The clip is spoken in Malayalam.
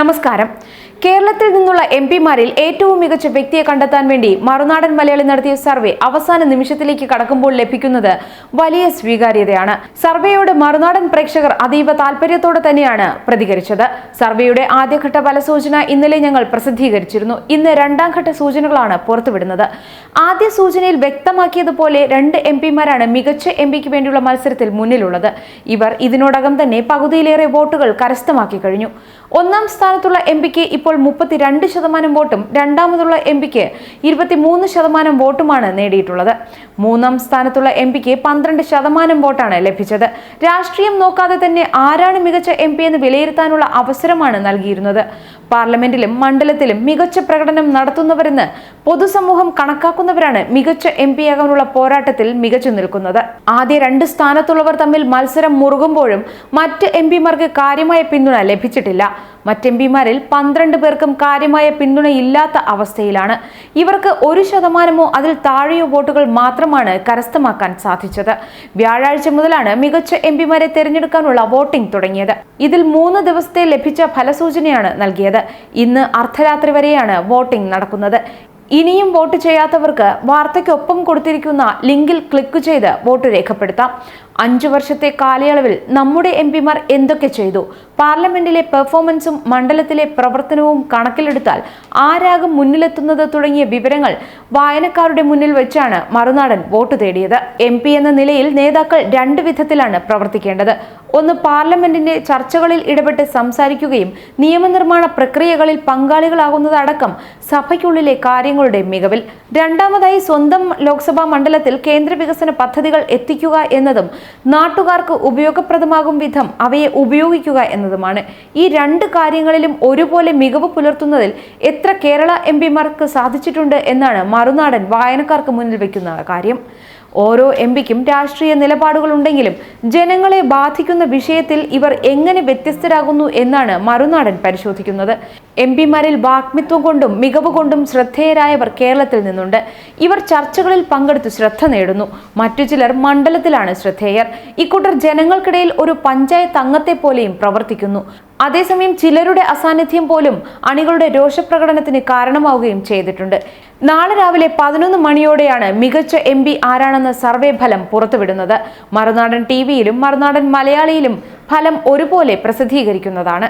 നമസ്കാരം. കേരളത്തിൽ നിന്നുള്ള എം പിമാരിൽ ഏറ്റവും മികച്ച വ്യക്തിയെ കണ്ടെത്താൻ വേണ്ടി മറുനാടൻ മലയാളി നടത്തിയ സർവേ അവസാന നിമിഷത്തിലേക്ക് കടക്കുമ്പോൾ ലഭിക്കുന്നത് വലിയ സ്വീകാര്യതയാണ്. സർവേയോട് മറുനാടൻ പ്രേക്ഷകർ അതീവ താല്പര്യത്തോടെ തന്നെയാണ് പ്രതികരിച്ചത്. സർവേയുടെ ആദ്യഘട്ട ഫലസൂചന ഇന്നലെ ഞങ്ങൾ പ്രസിദ്ധീകരിച്ചിരുന്നു. ഇന്ന് രണ്ടാം ഘട്ട സൂചനകളാണ് പുറത്തുവിടുന്നത്. ആദ്യ സൂചനയിൽ വ്യക്തമാക്കിയതുപോലെ രണ്ട് എം പിമാരാണ് മികച്ച എം പിക്ക് വേണ്ടിയുള്ള മത്സരത്തിൽ മുന്നിലുള്ളത്. ഇവർ ഇതിനോടകം തന്നെ പകുതിയിലേറെ വോട്ടുകൾ കരസ്ഥമാക്കി കഴിഞ്ഞു. ഒന്നാം സ്ഥാനത്തുള്ള എം പിക്ക് ഇപ്പോൾ മുപ്പത്തിരണ്ട് ശതമാനം വോട്ടും രണ്ടാമതുള്ള എം പിക്ക് ഇരുപത്തിമൂന്ന് ശതമാനം വോട്ടുമാണ് നേടിയിട്ടുള്ളത്. മൂന്നാം സ്ഥാനത്തുള്ള എം പിക്ക് പന്ത്രണ്ട് ശതമാനം വോട്ടാണ് ലഭിച്ചത്. രാഷ്ട്രീയം നോക്കാതെ തന്നെ ആരാണ് മികച്ച എം പി എന്ന് വിലയിരുത്താനുള്ള അവസരമാണ് നൽകിയിരുന്നത്. പാർലമെന്റിലും മണ്ഡലത്തിലും മികച്ച പ്രകടനം നടത്തുന്നവരെന്ന് പൊതുസമൂഹം കണക്കാക്കുന്നവരാണ് മികച്ച എം പി ആകാനുള്ള പോരാട്ടത്തിൽ മികച്ചു നിൽക്കുന്നത്. ആദ്യ രണ്ട് സ്ഥാനത്തുള്ളവർ തമ്മിൽ മത്സരം മുറുകുമ്പോഴും മറ്റ് എം പിമാർക്ക് കാര്യമായ പിന്തുണ ലഭിച്ചിട്ടില്ല. മറ്റ് എം പിമാരിൽ പന്ത്രണ്ട് പേർക്കും കാര്യമായ പിന്തുണയില്ലാത്ത അവസ്ഥയിലാണ്. ഇവർക്ക് ഒരു ശതമാനമോ അതിൽ താഴെയോ വോട്ടുകൾ മാത്രമാണ് കരസ്ഥമാക്കാൻ സാധിച്ചത്. വ്യാഴാഴ്ച മുതലാണ് മികച്ച എം പിമാരെ തിരഞ്ഞെടുക്കാനുള്ള വോട്ടിംഗ് തുടങ്ങിയത്. ഇതിൽ മൂന്ന് ദിവസത്തെ ലഭിച്ച ഫലസൂചനയാണ് നൽകിയത്. ഇന്ന് അർദ്ധരാത്രി വരെയാണ് വോട്ടിംഗ് നടക്കുന്നത്. ഇനിയും വോട്ട് ചെയ്യാത്തവർക്ക് വാർത്തയ്ക്കൊപ്പം കൊടുത്തിരിക്കുന്ന ലിങ്കിൽ ക്ലിക്ക് ചെയ്ത് വോട്ട് രേഖപ്പെടുത്താം. അഞ്ചു വർഷത്തെ കാലയളവിൽ നമ്മുടെ എം പിമാർ എന്തൊക്കെ ചെയ്തു? പാർലമെന്റിലെ പെർഫോമൻസും മണ്ഡലത്തിലെ പ്രവർത്തനവും കണക്കിലെടുത്താൽ ആരാകും മുന്നിലെത്തുന്നത് തുടങ്ങിയ വിവരങ്ങൾ വായനക്കാരുടെ മുന്നിൽ വെച്ചാണ് മറുനാടൻ വോട്ട് തേടിയത്. എം എന്ന നിലയിൽ നേതാക്കൾ രണ്ട് വിധത്തിലാണ് പ്രവർത്തിക്കേണ്ടത്. ഒന്ന് പാർലമെന്റിന്റെ ചർച്ചകളിൽ ഇടപെട്ട് സംസാരിക്കുകയും നിയമനിർമ്മാണ പ്രക്രിയകളിൽ പങ്കാളികളാകുന്നതടക്കം സഭയ്ക്കുള്ളിലെ കാര്യങ്ങളുടെ മികവിൽ. രണ്ടാമതായി സ്വന്തം ലോക്സഭാ മണ്ഡലത്തിൽ കേന്ദ്ര വികസന പദ്ധതികൾ എത്തിക്കുക എന്നതും നാട്ടുകാർക്ക് ഉപയോഗപ്രദമാകും വിധം അവയെ ഉപയോഗിക്കുക എന്നതുമാണ് ഈ രണ്ട് കാര്യങ്ങളിലും ഒരുപോലെ മികവ് പുലർത്തുന്നതിൽ എത്ര കേരള എം പിമാർക്ക് സാധിച്ചിട്ടുണ്ട് എന്നാണ് മറുനാടൻ വായനക്കാർക്ക് മുന്നിൽ വയ്ക്കുന്ന കാര്യം. ഓരോ എം പിക്കും രാഷ്ട്രീയ നിലപാടുകളുണ്ടെങ്കിലും ജനങ്ങളെ ബാധിക്കുന്ന വിഷയത്തിൽ ഇവർ എങ്ങനെ വ്യത്യസ്തരാകുന്നു എന്നാണ് മറുനാടൻ പരിശോധിക്കുന്നത്. എം പിമാരിൽ വാഗ്മിത്വം കൊണ്ടും മികവ് കൊണ്ടും ശ്രദ്ധേയരായവർ കേരളത്തിൽ നിന്നുണ്ട്. ഇവർ ചർച്ചകളിൽ പങ്കെടുത്ത് ശ്രദ്ധ നേടുന്നു. മറ്റു ചിലർ മണ്ഡലത്തിലാണ് ശ്രദ്ധേയർ. ഇക്കൂട്ടർ ജനങ്ങൾക്കിടയിൽ ഒരു പഞ്ചായത്ത് അംഗത്തെ പോലെയും പ്രവർത്തിക്കുന്നു. അതേസമയം ചിലരുടെ അസാന്നിധ്യം പോലും അണികളുടെ രോഷപ്രകടനത്തിന് കാരണമാവുകയും ചെയ്തിട്ടുണ്ട്. നാളെ രാവിലെ പതിനൊന്ന് മണിയോടെയാണ് മികച്ച എം പി ആരാണെന്ന സർവേ ഫലം പുറത്തുവിടുന്നത്. മറുനാടൻ ടി വിയിലും മറുനാടൻ മലയാളിയിലും ഫലം ഒരുപോലെ പ്രസിദ്ധീകരിക്കുന്നതാണ്.